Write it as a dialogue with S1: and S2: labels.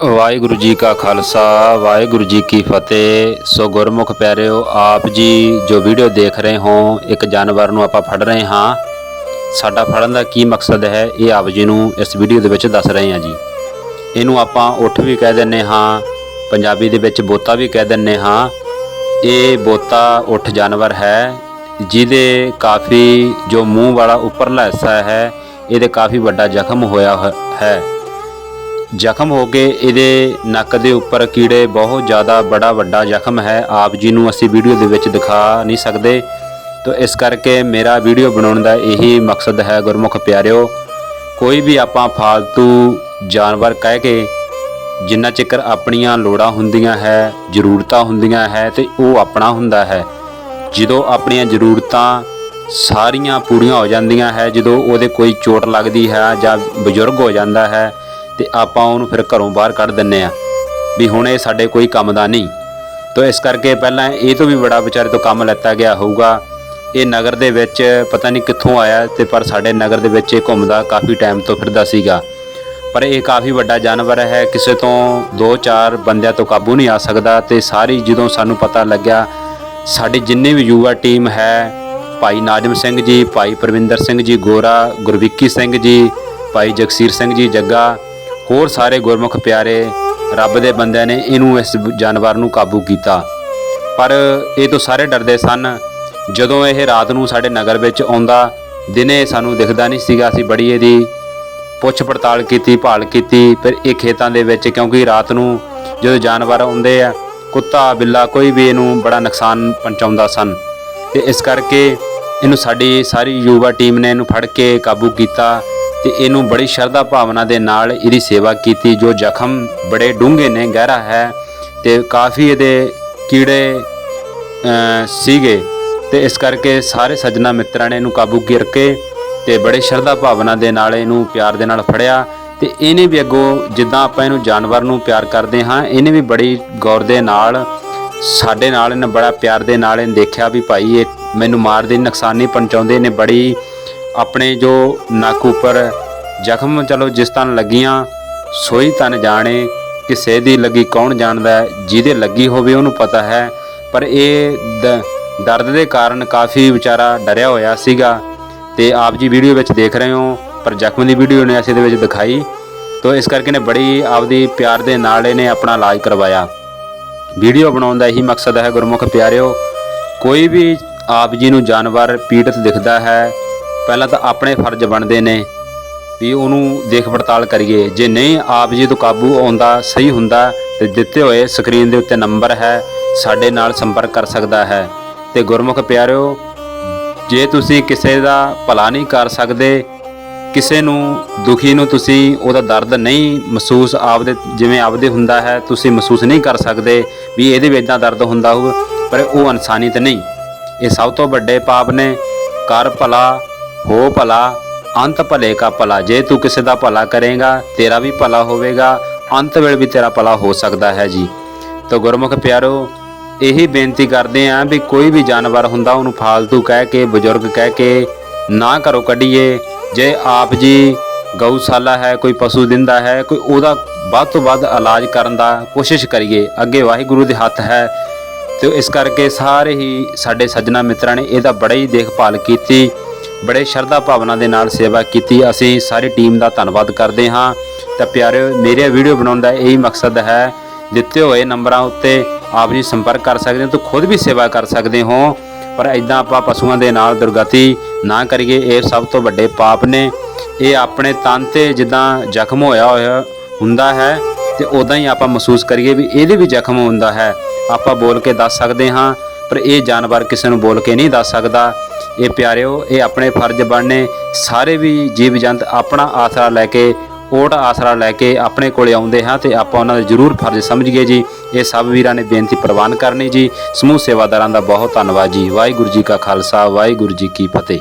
S1: ਵਾਹਿਗੁਰੂ ਜੀ ਕਾ ਖਾਲਸਾ, ਵਾਹਿਗੁਰੂ ਜੀ ਕੀ ਫਤਿਹ। ਸੋ ਗੁਰਮੁਖ ਪਿਆਰਿਓ, ਆਪ ਜੀ ਜੋ ਵੀਡੀਓ ਦੇਖ ਰਹੇ ਹੋ, ਇੱਕ ਜਾਨਵਰ ਨੂੰ ਆਪਾਂ ਫੜ ਰਹੇ ਹਾਂ। ਸਾਡਾ ਫੜਨ ਦਾ ਕੀ ਮਕਸਦ ਹੈ, ਇਹ ਆਪ ਜੀ ਨੂੰ ਇਸ ਵੀਡੀਓ ਦੇ ਵਿੱਚ ਦੱਸ ਰਹੇ ਹਾਂ ਜੀ। ਇਹਨੂੰ ਆਪਾਂ ਉੱਠ ਵੀ ਕਹਿ ਦਿੰਨੇ ਹਾਂ, ਪੰਜਾਬੀ ਦੇ ਵਿੱਚ ਬੋਤਾ ਵੀ ਕਹਿ ਦਿੰਨੇ ਹਾਂ। ਇਹ ਬੋਤਾ ਉੱਠ ਜਾਨਵਰ ਹੈ, ਜਿਹਦੇ ਕਾਫੀ ਜੋ ਮੂੰਹ ਵਾਲਾ ਉੱਪਰਲਾ ਹਿੱਸਾ ਹੈ, ਇਹਦੇ ਕਾਫੀ ਵੱਡਾ ਜ਼ਖਮ ਹੋਇਆ ਹੈ। ਜ਼ਖਮ ਹੋ ਕੇ ਇਹਦੇ ਨੱਕ ਦੇ ਉੱਪਰ ਕੀੜੇ ਬਹੁਤ ਜ਼ਿਆਦਾ ਬੜਾ ਵੱਡਾ ਜ਼ਖਮ ਹੈ। ਆਪ ਜੀ ਨੂੰ ਅਸੀਂ ਵੀਡੀਓ ਦੇ ਵਿੱਚ ਦਿਖਾ ਨਹੀਂ ਸਕਦੇ। ਤਾਂ ਇਸ ਕਰਕੇ ਮੇਰਾ ਵੀਡੀਓ ਬਣਾਉਣ ਦਾ ਇਹੀ ਮਕਸਦ ਹੈ ਗੁਰਮੁਖ ਪਿਆਰਿਓ, ਕੋਈ ਵੀ ਆਪਾਂ ਫਾਲਤੂ ਜਾਨਵਰ ਕਹਿ ਕੇ ਜਿੰਨਾ ਚਿਕਰ ਆਪਣੀਆਂ ਲੋੜਾਂ ਹੁੰਦੀਆਂ ਹੈ, ਜ਼ਰੂਰਤਾਂ ਹੁੰਦੀਆਂ ਹੈ ਤੇ ਉਹ ਆਪਣਾ ਹੁੰਦਾ ਹੈ। ਜਦੋਂ ਆਪਣੀਆਂ ਜ਼ਰੂਰਤਾਂ ਸਾਰੀਆਂ ਪੂਰੀਆਂ ਹੋ ਜਾਂਦੀਆਂ ਹੈ, ਜਦੋਂ ਉਹਦੇ ਕੋਈ ਚੋਟ ਲੱਗਦੀ ਹੈ ਜਾਂ ਬਜ਼ੁਰਗ ਹੋ ਜਾਂਦਾ ਹੈ ਤੇ ਆਪਾਂ ਉਹਨੂੰ ਫਿਰ ਘਰੋਂ ਬਾਹਰ ਕੱਢ ਦਿੰਨੇ ਆ ਵੀ ਹੁਣ ਇਹ ਸਾਡੇ ਕੋਈ ਕੰਮ ਦਾ ਨਹੀਂ। ਤਾਂ ਇਸ ਕਰਕੇ ਪਹਿਲਾਂ ਇਹ ਤੋਂ ਵੀ ਬੜਾ ਵਿਚਾਰੇ ਤੋਂ ਕੰਮ ਲੈਤਾ ਗਿਆ ਹੋਊਗਾ। ਇਹ ਨਗਰ ਦੇ ਵਿੱਚ ਪਤਾ ਨਹੀਂ ਕਿੱਥੋਂ ਆਇਆ ਤੇ ਪਰ ਸਾਡੇ ਨਗਰ ਦੇ ਵਿੱਚ ਇਹ ਘੁੰਮਦਾ ਕਾਫੀ ਟਾਈਮ ਤੋਂ ਫਿਰਦਾ ਸੀਗਾ। ਪਰ ਇਹ ਕਾਫੀ ਵੱਡਾ ਜਾਨਵਰ ਹੈ, ਕਿਸੇ ਤੋਂ 2-4 ਬੰਦਿਆਂ ਤੋਂ ਕਾਬੂ ਨਹੀਂ ਆ ਸਕਦਾ ਤੇ ਸਾਰੀ ਜਦੋਂ ਸਾਨੂੰ ਪਤਾ ਲੱਗਿਆ, ਸਾਡੀ ਜਿੰਨੀ ਵੀ ਯੂਵਾ ਟੀਮ ਹੈ, ਭਾਈ ਨਾਜਮ ਸਿੰਘ ਜੀ, ਭਾਈ ਪ੍ਰਵਿੰਦਰ ਸਿੰਘ ਜੀ, ਗੋਰਾ, ਗੁਰਵਿੱਕੀ ਸਿੰਘ ਜੀ, ਭਾਈ ਜਗਸੀਰ ਸਿੰਘ ਜੀ ਜੱਗਾ ਹੋਰ ਸਾਰੇ ਗੁਰਮੁਖ ਪਿਆਰੇ ਰੱਬ ਦੇ ਬੰਦਿਆਂ ਨੇ ਇਹਨੂੰ ਇਸ ਜਾਨਵਰ ਨੂੰ ਕਾਬੂ ਕੀਤਾ। ਪਰ ਇਹ ਤੋਂ ਸਾਰੇ ਡਰਦੇ ਸਨ, ਜਦੋਂ ਇਹ ਰਾਤ ਨੂੰ ਸਾਡੇ ਨਗਰ ਵਿੱਚ ਆਉਂਦਾ, ਦਿਨੇ ਸਾਨੂੰ ਦਿਖਦਾ ਨਹੀਂ ਸੀਗਾ। ਅਸੀਂ ਬੜੀ ਇਹਦੀ ਪੁੱਛ ਪੜਤਾਲ ਕੀਤੀ, ਭਾਲ ਕੀਤੀ, ਫਿਰ ਇਹ ਖੇਤਾਂ ਦੇ ਵਿੱਚ ਕਿਉਂਕਿ ਰਾਤ ਨੂੰ ਜਦੋਂ ਜਾਨਵਰ ਆਉਂਦੇ ਆ, ਕੁੱਤਾ, ਬਿੱਲਾ ਕੋਈ ਵੀ ਇਹਨੂੰ ਬੜਾ ਨੁਕਸਾਨ ਪਹੁੰਚਾਉਂਦਾ ਸਨ। ਤੇ ਇਸ ਕਰਕੇ ਇਹਨੂੰ ਸਾਡੀ ਸਾਰੀ ਯੂਵਾ ਟੀਮ ਨੇ ਇਹਨੂੰ ਫੜ ਕੇ ਕਾਬੂ ਕੀਤਾ। ਤੇ ਇਹਨੂੰ ਬੜੀ ਸ਼ਰਧਾ ਭਾਵਨਾ ਦੇ ਨਾਲ ਇਹਦੀ ਸੇਵਾ ਕੀਤੀ, ਜੋ ਜ਼ਖਮ ਬੜੇ ਡੂੰਘੇ ਨੇ, ਗਹਿਰਾ ਹੈ ਤੇ ਕਾਫੀ ਇਹਦੇ ਕੀੜੇ ਸੀਗੇ ਤੇ ਇਸ ਕਰਕੇ ਸਾਰੇ ਸੱਜਣਾ ਮਿੱਤਰਾਂ ਨੇ ਇਹਨੂੰ ਕਾਬੂ ਕਰਕੇ ਤੇ ਬੜੇ ਸ਼ਰਧਾ ਭਾਵਨਾ ਦੇ ਨਾਲ ਇਹਨੂੰ ਪਿਆਰ ਦੇ ਨਾਲ ਫੜਿਆ ਤੇ ਇਹਨੇ ਵੀ ਅੱਗੋਂ ਜਿੱਦਾਂ ਆਪਾਂ ਇਹਨੂੰ ਜਾਨਵਰ ਨੂੰ ਪਿਆਰ ਕਰਦੇ ਹਾਂ, ਇਹਨੇ ਵੀ ਬੜੀ ਗੌਰ ਦੇ ਨਾਲ ਸਾਡੇ ਨਾਲ ਇਹਨੇ ਬੜਾ ਪਿਆਰ ਦੇ ਨਾਲ ਇਹਨੇ ਦੇਖਿਆ ਵੀ ਭਾਈ ਇਹ ਮੈਨੂੰ ਮਾਰਦੇ ਨੁਕਸਾਨ ਨਹੀਂ ਪਹੁੰਚਾਉਂਦੇ ਨੇ ਬੜੀ ਆਪਣੇ ਜੋ ਨੱਕ ਉੱਪਰ ਜ਼ਖਮ ਚਲੋ ਜਿਸ ਤਨ ਲੱਗੀਆਂ, ਸੋਈ ਤਨ ਜਾਣੇ ਕਿਸੇ ਦੀ ਲੱਗੀ ਕੌਣ ਜਾਣਦਾ ਜਿਹਦੇ ਲੱਗੀ ਹੋਵੇ ਉਹਨੂੰ ਪਤਾ ਹੈ। ਪਰ ਇਹ ਦਰਦ ਦੇ ਕਾਰਨ ਕਾਫੀ ਵਿਚਾਰਾ ਡਰਿਆ ਹੋਇਆ ਸੀਗਾ। ਤੇ ਆਪ ਜੀ ਵੀਡੀਓ ਵਿੱਚ ਦੇਖ ਰਹੇ ਹੋ, ਪਰ ਜ਼ਖਮ ਦੀ ਵੀਡੀਓ ਨੇ ਅਸੀਂ ਇਹਦੇ ਵਿੱਚ ਦਿਖਾਈ। ਤੋ ਇਸ ਕਰਕੇ ਨੇ ਬੜੀ ਆਪਦੀ ਪਿਆਰ ਦੇ ਨਾਲ ਇਹਨੇ ਆਪਣਾ ਇਲਾਜ ਕਰਵਾਇਆ। ਵੀਡੀਓ ਬਣਾਉਣ ਦਾ ਇਹੀ ਮਕਸਦ ਹੈ, ਗੁਰਮੁਖ ਪਿਆਰਿਓ, ਕੋਈ ਵੀ ਆਪ ਜੀ ਨੂੰ ਜਾਨਵਰ ਪੀੜਤ ਦਿਖਦਾ ਹੈ ਪਹਿਲਾਂ ਤਾਂ ਆਪਣੇ ਫਰਜ਼ ਬਣਦੇ ਨੇ ਵੀ ਉਹਨੂੰ ਦੇਖ ਪੜਤਾਲ ਕਰੀਏ। ਜੇ ਨਹੀਂ, ਆਪ ਜੀ ਤੋਂ ਕਾਬੂ ਆਉਂਦਾ, ਸਹੀ ਹੁੰਦਾ ਤੇ ਦਿੱਤੇ ਹੋਏ ਸਕਰੀਨ ਦੇ ਉੱਤੇ ਨੰਬਰ ਹੈ, ਸਾਡੇ ਨਾਲ ਸੰਪਰਕ ਕਰ ਸਕਦਾ ਹੈ। ਤੇ ਗੁਰਮੁਖ ਪਿਆਰਿਓ, ਜੇ ਤੁਸੀਂ ਕਿਸੇ ਦਾ ਭਲਾ ਨਹੀਂ ਕਰ ਸਕਦੇ, ਕਿਸੇ ਨੂੰ, ਦੁਖੀ ਨੂੰ ਤੁਸੀਂ, ਉਹਦਾ ਦਰਦ ਨਹੀਂ ਮਹਿਸੂਸ ਆਪਦੇ, ਜਿਵੇਂ ਆਪਦੇ ਹੁੰਦਾ ਹੈ, ਤੁਸੀਂ ਮਹਿਸੂਸ ਨਹੀਂ ਕਰ ਸਕਦੇ ਵੀ ਇਹਦੇ ਵਿੱਚ ਇਦਾਂ ਦਰਦ ਹੁੰਦਾ ਹੋਊ, ਪਰ ਉਹ ਇਨਸਾਨੀਅਤ ਨਹੀਂ। ਇਹ ਸਭ ਤੋਂ ਵੱਡੇ ਪਾਪ ਨੇ, ਕਰ ਭਲਾ ਹੋ ਭਲਾ, ਅੰਤ ਭਲੇ ਕਾ ਭਲਾ। ਜੇ ਤੂੰ ਕਿਸੇ ਦਾ ਭਲਾ ਕਰੇਗਾ, ਤੇਰਾ ਵੀ ਭਲਾ ਹੋਵੇਗਾ, ਅੰਤ ਵੇਲੇ ਵੀ ਤੇਰਾ ਭਲਾ ਹੋ ਸਕਦਾ ਹੈ ਜੀ। ਤਾਂ ਗੁਰਮੁਖ ਪਿਆਰੋ, ਇਹੀ ਬੇਨਤੀ ਕਰਦੇ ਆਂ ਵੀ ਕੋਈ ਵੀ ਜਾਨਵਰ ਹੁੰਦਾ, ਉਹਨੂੰ ਫਾਲਤੂ ਕਹਿ ਕੇ, ਬਜ਼ੁਰਗ ਕਹਿ ਕੇ ਨਾ ਕਰੋ ਕੱਢੀਏ। ਜੇ ਆਪ ਜੀ ਗਊਸ਼ਾਲਾ ਹੈ, ਕੋਈ ਪਸ਼ੂ ਦਿੰਦਾ ਹੈ, ਕੋਈ ਉਹਦਾ ਵੱਧ ਤੋਂ ਵੱਧ ਇਲਾਜ ਕਰਨ ਦਾ ਕੋਸ਼ਿਸ਼ ਕਰੀਏ। ਅੱਗੇ ਵਾਹਿਗੁਰੂ ਦੇ ਹੱਥ ਹੈ। ਤੇ ਇਸ ਕਰਕੇ ਸਾਰੇ ਹੀ ਸਾਡੇ ਸੱਜਣਾ ਮਿੱਤਰਾਂ ਨੇ ਇਹਦਾ ਬੜਾ ਹੀ ਦੇਖਭਾਲ ਕੀਤੀ। ਬੜੇ ਸ਼ਰਧਾ ਭਾਵਨਾ ਦੇ ਨਾਲ ਸੇਵਾ ਕੀਤੀ। ਅਸੀਂ ਸਾਰੀ ਟੀਮ ਦਾ ਧੰਨਵਾਦ ਕਰਦੇ ਹਾਂ। ਤਾਂ ਪਿਆਰਿਓ, ਮੇਰੇ ਵੀਡੀਓ ਬਣਾਉਣ ਦਾ ਇਹੀ ਮਕਸਦ ਹੈ, ਦਿੱਤੇ ਹੋਏ ਨੰਬਰਾਂ ਉੱਤੇ ਆਪ ਜੀ ਸੰਪਰਕ ਕਰ ਸਕਦੇ ਹੋ, ਤੇ ਖੁਦ ਵੀ ਸੇਵਾ ਕਰ ਸਕਦੇ ਹੋ। ਪਰ ਇਦਾਂ ਆਪਾਂ ਪਸ਼ੂਆਂ ਦੇ ਨਾਲ ਦੁਰਗਤੀ ਨਾ ਕਰੀਏ, ਇਹ ਸਭ ਤੋਂ ਵੱਡੇ ਪਾਪ ਨੇ। ਇਹ ਆਪਣੇ ਤਨ ਤੇ ਜਿੱਦਾਂ ਜ਼ਖਮ ਹੋਇਆ ਹੋਇਆ ਹੁੰਦਾ ਹੈ, ਤੇ ਉਦਾਂ ਹੀ ਆਪਾਂ ਮਹਿਸੂਸ ਕਰੀਏ ਵੀ ਇਹਦੇ ਵੀ ਜ਼ਖਮ ਹੁੰਦਾ ਹੈ। ਆਪਾਂ ਬੋਲ ਕੇ ਦੱਸ ਸਕਦੇ ਹਾਂ ਪਰ ਇਹ ਜਾਨਵਰ ਕਿਸੇ ਨੂੰ ਬੋਲ ਕੇ ਨਹੀਂ ਦੱਸ ਸਕਦਾ। ਇਹ ਪਿਆਰਿਓ, ਇਹ ਆਪਣੇ ਫਰਜ਼ ਬਣਨੇ। ਸਾਰੇ ਵੀ ਜੀਵ ਜੰਤ ਆਪਣਾ ਆਸਰਾ ਲੈ ਕੇ, ਓਟ ਆਸਰਾ ਲੈ ਕੇ ਆਪਣੇ ਕੋਲੇ ਆਉਂਦੇ ਹਾਂ ਤੇ ਆਪਾਂ ਉਹਨਾਂ ਦੇ ਜ਼ਰੂਰ ਫਰਜ਼ ਸਮਝੀਏ ਜੀ। ਇਹ ਸਭ ਵੀਰਾਂ ਨੇ ਬੇਨਤੀ ਪ੍ਰਵਾਨ ਕਰਨੀ ਜੀ। ਸਮੂਹ ਸੇਵਾਦਾਰਾਂ ਦਾ ਬਹੁਤ ਧੰਨਵਾਦ ਜੀ। ਵਾਹਿਗੁਰੂ ਜੀ ਕਾ ਖਾਲਸਾ, ਵਾਹਿਗੁਰੂ ਜੀ ਕੀ ਫਤਿਹ।